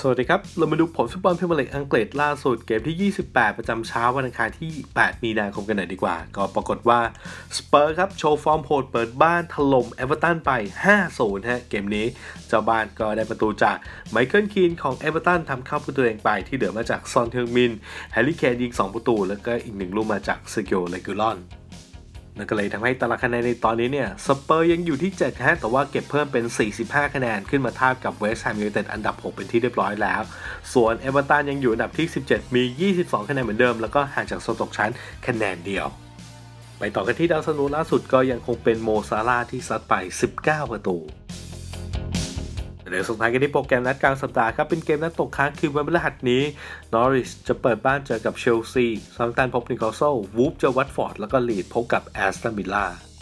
สวัสดีครับ เรามาดูผลฟุตบอลพรีเมียร์ลีกอังกฤษล่าสุดเกมที่ 28 ประจำเช้าวันอังคารที่ 8 มีนาคมกันหน่อยดีกว่า ก็ปรากฏว่าสเปอร์ครับ โชว์ฟอร์มโหดเปิดบ้านถล่มเอเวอร์ตันไป 5-0 ฮะ เกมนี้ เจ้าบ้านก็ได้ประตูจากไมเคิลคีนของเอเวอร์ตันทำเข้าประตูเองไปที่เหลือมาจากซอนเทงมินแฮร์รี่เคนยิง 2 ประตู แล้วก็อีกหนึ่งลูกมาจากเซเกิโอเลกูลอน นั่นก็เลยทำให้ตารางคะแนนในตอนนี้เนี่ยสเปอร์ยังอยู่ที่ 7 ฮะ แต่ว่าเก็บเพิ่มเป็น 45 คะแนน ขึ้นมาทาบกับเวสต์แฮมยูไนเต็ดอันดับ 6 เป็นที่เรียบร้อยแล้ว ส่วนเอเวอร์ตันยังอยู่อันดับที่ 17 มี 22 คะแนนเหมือนเดิม แล้วก็ห่างจากโซนตกชั้นคะแนนเดียว ไปต่อกันที่ดาวซันโวล่าสุดก็ยังคงเป็นโมซาร่าที่ซัดไป 19 ประตู เดี๋ยวส่งท้ายกันที่โปรแกรมนัดกลางสัปดาห์ครับ เป็นเกมนัดตกค้างคืนวันพฤหัสนี้นอริชจะเปิดบ้านเจอกับเชลซีซัมตันพบนิโคลโซวูฟเจอวัตฟอร์ด แล้วก็ลีดพบกับแอสตันวิลล่า